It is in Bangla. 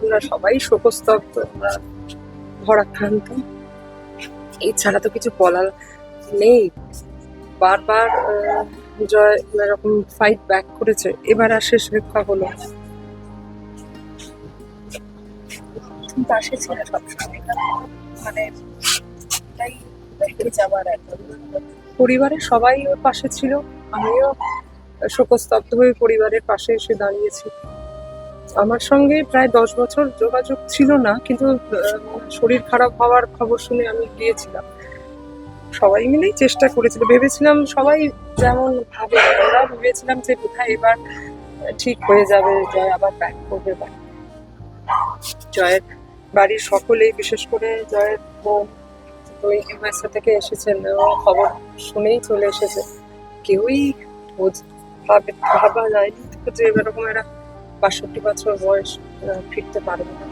আমরা সবাই শোকস্তব্ধ, আমরা ভরাক্রান্ত। এছাড়া তো কিছু বলার নেই। বারবার জয় এরকম ফাইট ব্যাক করেছে। এবার আর শেষ রক্ষা হলো পাশে ছিলে সবসময় পরিবারের সবাই ওর পাশে ছিল। আমিও শোকস্তব্ধ হয়ে পরিবারের পাশে এসে দাঁড়িয়েছি। আমার সঙ্গে প্রায় দশ বছর যোগাযোগ ছিল না, কিন্তু শরীর খারাপ হওয়ার খবর শুনে আমি গিয়েছিলাম। সবাই মিলেই চেষ্টা করেছিল। ভেবেছিলাম সবাই যেমন ভাবে আমরা ভেবেছিলাম যে কোথায় এবার ঠিক হয়ে যাবে, জয় আবার ব্যাক করবে বা জয়ের বাড়ির সকলেই, বিশেষ করে জয়ের বোন ওই ইউএসএ থেকে এসেছেন খবর শুনেই চলে এসেছে। কেউই ভাবা যায়নি যে এরকম একটা বাষট্টি বছর বয়স ফিরতে পারবে না।